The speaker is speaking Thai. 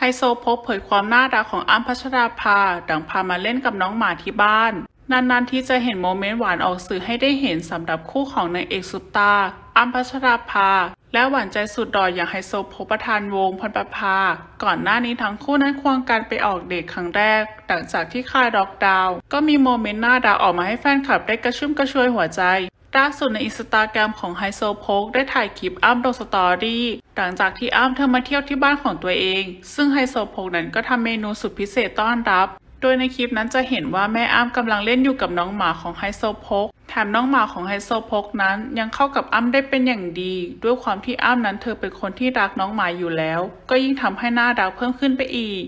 ไฮโซโพกเผยความน่ารักของอ้ำพัชราภาดังพามาเล่นกับน้องหมาที่บ้าน นานๆที่จะเห็นโมเมนต์หวานออกสื่อให้ได้เห็นสำหรับคู่ของนางเอกซุปตาอ้ำพัชราภา และหวานใจสุดดอยอย่างไฮโซโพกประธานวงพรประภา ก่อนหน้านี้ทั้งคู่นั้นควงกันไปออกเดทครั้งแรก หลังจากที่คลายล็อกดาวน์ก็มีโมเมนต์น่ารักออกมาให้แฟนคลับได้กระชุ่มกระชวยหัวใจ ล่าสุดในอินสตาแกรมของไฮโซโพกได้ถ่ายคลิปอ้ำลงสตอรี่หลังจากที่อ้ำเธอมาเที่ยวที่บ้านของตัวเอง ซึ่งไฮโซโพกนั้นก็ทำเมนูสุดพิเศษต้อนรับ โดยในคลิปนั้นจะเห็นว่าแม่อ้ำกำลังเล่นอยู่กับน้องหมาของไฮโซโพกแถมน้องหมาของไฮโซโพกนั้นยังเข้ากับอ้ำได้เป็นอย่างดี ด้วยความที่อ้ำนั้นเธอเป็นคนที่รักน้องหมาอยู่แล้ว ก็ยิ่งทำให้น่ารักเพิ่มขึ้นไปอีก